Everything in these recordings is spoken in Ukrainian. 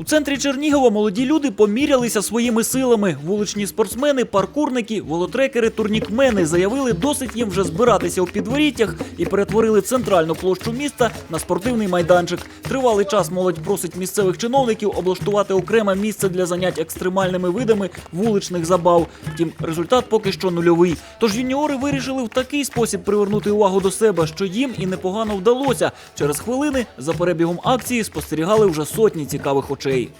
У центрі Чернігова молоді люди помірялися своїми силами. Вуличні спортсмени, паркурники, волотрекери, турнікмени заявили, досить їм вже збиратися у підворіттях і перетворили центральну площу міста на спортивний майданчик. Тривалий час молодь просить місцевих чиновників облаштувати окреме місце для занять екстремальними видами вуличних забав. Втім, результат поки що нульовий. Тож юніори вирішили в такий спосіб привернути увагу до себе, що їм і непогано вдалося. Через хвилини за перебігом акції спостерігали вже сотні цікавих очей. шеи.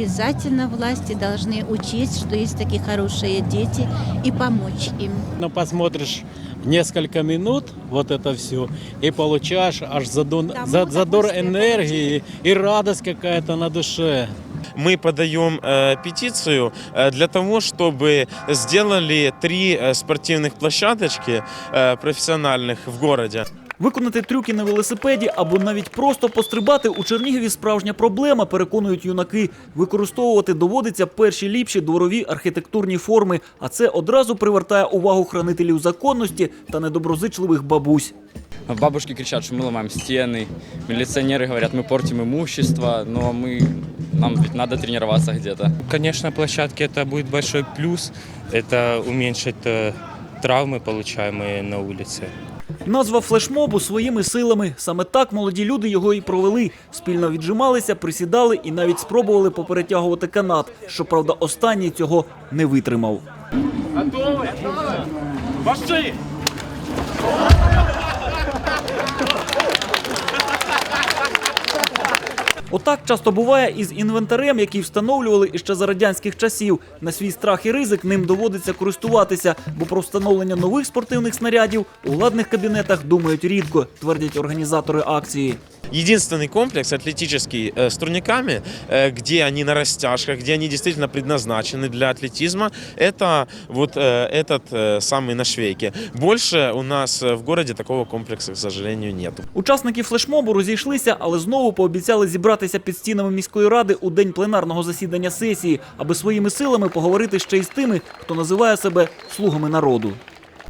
Обязательно власти должны учесть, что есть такие хорошие дети, и помочь им. Ну, посмотришь несколько минут вот это все и получаешь аж задон- за- задор энергии и радость какая-то на душе. Мы подаем э, петицию э, для того, чтобы сделали три э, спортивных площадочки э, профессиональных в городе. Виконати трюки на велосипеді або навіть просто пострибати у Чернігові справжня проблема, переконують юнаки. Використовувати доводиться перші ліпші дворові архітектурні форми, а це одразу привертає увагу хранителів законності та недоброзичливих бабусь. Бабушки кричат, что мы ломаем стены, милиционеры говорят, мы портим имущество, но мы, нам ведь надо тренироваться где-то. Конечно, площадки это будет большой плюс. Это уменьшит э, травмы, получаемые на улице. Назва флешмобу своїми силами. Саме так молоді люди його і провели. Спільно віджималися, присідали і навіть спробували поперетягувати канат. Щоправда, останній цього не витримав. Отак часто буває із інвентарем, який встановлювали іще за радянських часів. На свій страх і ризик ним доводиться користуватися, бо про встановлення нових спортивних снарядів у владних кабінетах думають рідко, твердять організатори акції. Единственный комплекс атлетический э, с турниками, э, где они на растяжках, где они действительно предназначены для атлетизма, это вот э, этот э, самый на швейке. Больше у нас э, в городе такого комплекса, к сожалению, нету. Учасники флешмобу розійшлися, але знову пообіцяли зібратися під стінами міської ради у день пленарного засідання сесії, аби своїми силами поговорити ще й з тими, хто називає себе слугами народу.